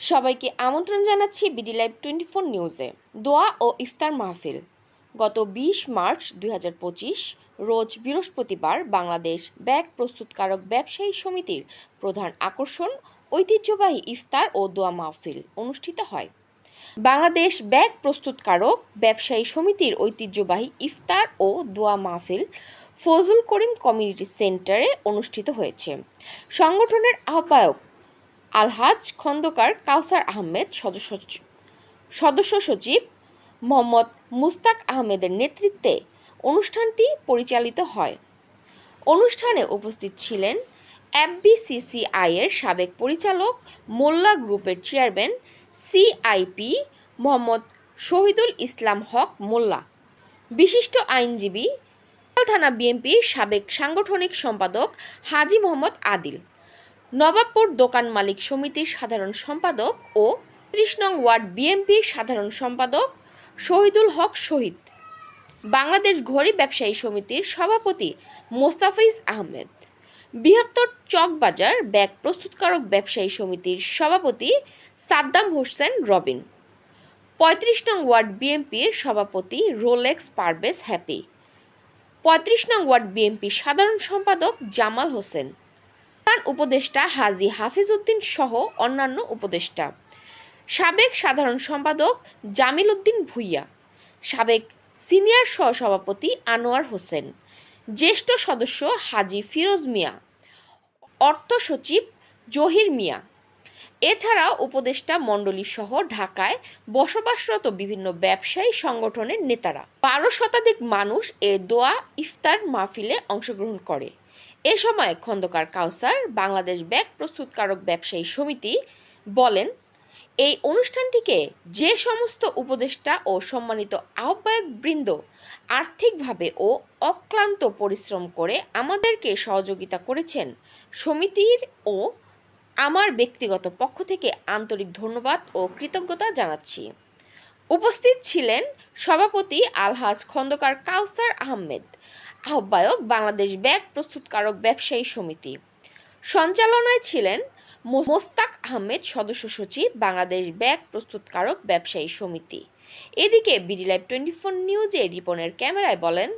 সবাইকে আমন্ত্রণ জানাচ্ছি বিডি লাইভ টোয়েন্টি ফোর নিউজে। দোয়া ও ইফতার মাহফিল। গত বিশ মার্চ দুই হাজার পঁচিশ, রোজ বৃহস্পতিবার বাংলাদেশ ব্যাগ প্রস্তুতকারক ব্যবসায়ী সমিতির প্রধান আকর্ষণ, ঐতিহ্যবাহী ইফতার ও দোয়া মাহফিল অনুষ্ঠিত হয়। বাংলাদেশ ব্যাগ প্রস্তুতকারক ব্যবসায়ী সমিতির ঐতিহ্যবাহী ইফতার ও দোয়া মাহফিল ফজল করিম কমিউনিটি সেন্টারে অনুষ্ঠিত হয়েছে। সংগঠনের আহ্বায়ক আলহাজ খন্দকার কাউসার আহমেদ সদস্য সদস্য সচিব মোহাম্মদ মুস্তাক আহমেদের নেতৃত্বে অনুষ্ঠানটি পরিচালিত হয়। অনুষ্ঠানে উপস্থিত ছিলেন এফবিসিসিআই এর সাবেক পরিচালক মোল্লা গ্রুপের চেয়ারম্যান সিআইপি মোহাম্মদ শহীদুল ইসলাম হক মোল্লা। বিশিষ্ট আইনজীবী, থানা বিএনপির সাবেক সাংগঠনিক সম্পাদক হাজি মোহাম্মদ আদিল। নবাবপুর দোকান মালিক সমিতির সাধারণ সম্পাদক ও ত্রিশ নং ওয়ার্ড বিএনপির সাধারণ সম্পাদক শহীদুল হক শহীদ। বাংলাদেশ ঘড়ি ব্যবসায়ী সমিতির সভাপতি মোস্তাফিজ আহমেদ। বৃহত্তর চকবাজার ব্যাগ প্রস্তুতকারক ব্যবসায়ী সমিতির সভাপতি সাদ্দাম হোসেন রবিন। পঁয়ত্রিশ নং ওয়ার্ড বিএনপির সভাপতি রোলেক্স পারভেজ হ্যাপি। পঁয়ত্রিশ নং ওয়ার্ড বিএনপির সাধারণ সম্পাদক জামাল হোসেন। প্রধান উপদেষ্টা হাজি হাফিজ উদ্দিন সহ অন্যান্য উপদেষ্টা। সাবেক সাধারণ সম্পাদক জামিল উদ্দিন ভুইয়া। সাবেক সিনিয়র সহসভাপতি আনোয়ার হোসেন। জ্যেষ্ঠ সদস্য হাজি ফিরোজ মিয়া। অর্থ সচিব জহির মিয়া। এছাড়াও উপদেষ্টা মণ্ডলী সহ ঢাকায় বসবাসরত বিভিন্ন ব্যবসায়ী সংগঠনের নেতারা। বারো শতাধিক মানুষ এ দোয়া ইফতার মাহফিলে অংশগ্রহণ করে। এ সময় খন্দকার কাউসার, বাংলাদেশ ব্যাগ প্রস্তুতকারক ব্যবসায়ী সমিতি বলেন, এই অনুষ্ঠানটিকে যে সমস্ত উপদেষ্টা ও সম্মানিত আহ্বায়ক বৃন্দ আর্থিকভাবে ও অক্লান্ত পরিশ্রম করে আমাদেরকে সহযোগিতা করেছেন, সমিতির ও আমার ব্যক্তিগত পক্ষ থেকে আন্তরিক ধন্যবাদ ও কৃতজ্ঞতা জানাচ্ছি। উপস্থিত ছিলেন সভাপতি আলহাজ খন্দকার কাউসার আহমেদ, আহ্বায়ক বাংলাদেশ ব্যাগ প্রস্তুতকারক ব্যবসায়ী সমিতি। সঞ্চালনায় ছিলেন মোস্তাক আহমেদ, সদস্য সচিব বাংলাদেশ ব্যাগ প্রস্তুতকারক ব্যবসায়ী সমিতি। এদিকে বিডি লাইভ টোয়েন্টি ফোর নিউজে রিপনের ক্যামেরায় বলেন